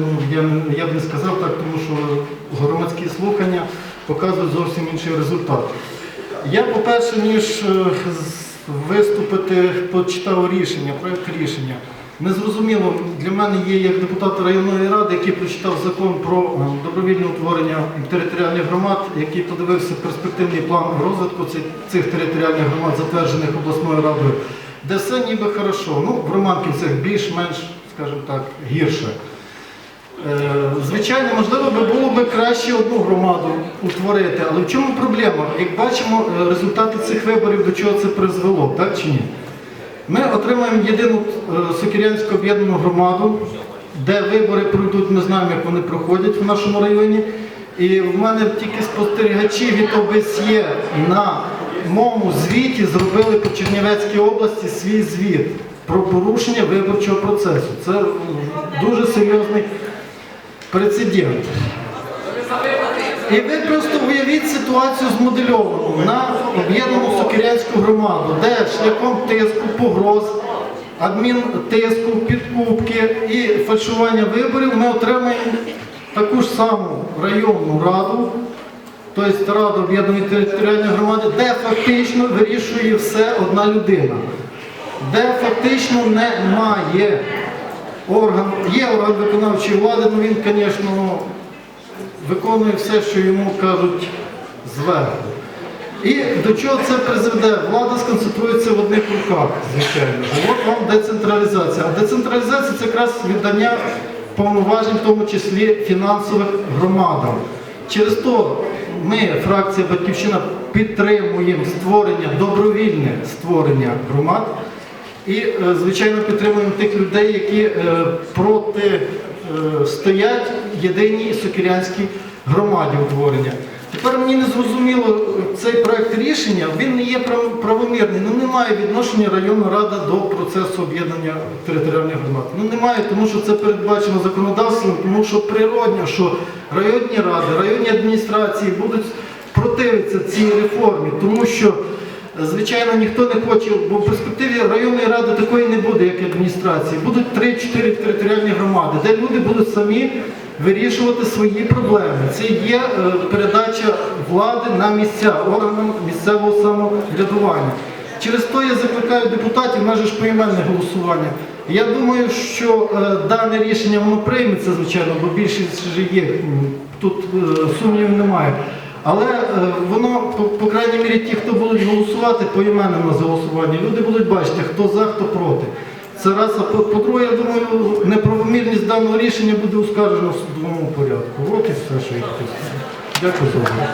ну, я, я б не сказав так, тому що громадські слухання показують зовсім інший результат. Я, по-перше, ніж е, виступити, почитав рішення, проєкт рішення. Незрозуміло для мене є як депутат районної ради, який прочитав закон про е, добровільне утворення територіальних громад, який подивився перспективний план розвитку цих, цих територіальних громад, затверджених обласною радою, де все ніби хорошо. Ну, в Романківцях більш-менш, скажімо так, гірше. Е, Звичайно, можливо, було б краще одну громаду утворити, але в чому проблема? Як бачимо, е, результати цих виборів до чого це призвело, так чи ні? Ми отримаємо єдину е, Сокірянську об'єднану громаду, де вибори пройдуть, ми знаємо, як вони проходять в нашому районі. І в мене тільки спостерігачі від ОБСЄ на моєму звіті зробили по Чернівецькій області свій звіт про порушення виборчого процесу. Це дуже серйозний прецедент. І ви просто уявіть ситуацію змодельовану на об'єднану Сокирянську громаду, де шляхом тиску, погроз, адмінтиску, підкупки і фальшування виборів ми отримаємо таку ж саму районну раду, тобто Раду об'єднаної територіальної громади, де фактично вирішує все одна людина, де фактично немає орган, є орган виконавчої влади, ну він, звісно, ну, виконує все, що йому кажуть зверху. І до чого це призведе? Влада сконцентрується в одних руках, звичайно. От вам децентралізація. А децентралізація це якраз віддання повноважень, в тому числі фінансових громадам. Через то ми, фракція Батьківщина, підтримуємо створення, добровільне створення громад. І, е, звичайно, підтримуємо тих людей, які е, проти е, стоять єдиній сокирянській громаді утворення. Тепер мені не зрозуміло цей проект рішення, він не є прав- правомірний, ну немає відношення районна рада до процесу об'єднання територіальних громад. Ну немає, тому що це передбачено законодавством, тому що природньо, що районні ради, районні адміністрації будуть противитися цій реформі, тому що Звичайно, ніхто не хоче, бо в перспективі районної ради такої не буде, як адміністрації. Будуть 3-4 територіальні громади, де люди будуть самі вирішувати свої проблеми. Це є е, передача влади на місця, органам місцевого самоврядування. Через то я закликаю депутатів, в нас же ж поіменне голосування. Я думаю, що е, дане рішення воно прийметься, звичайно, бо більшість є. Тут е, сумнівів немає. Але е, воно, по, по крайній мірі, ті, хто будуть голосувати по іменам на голосування, люди будуть бачити, хто за, хто проти. Це раз, а по- по-друге, я думаю, неправомірність даного рішення буде оскаржено в судовому порядку. От і все, що я хотів. Дякую за увагу.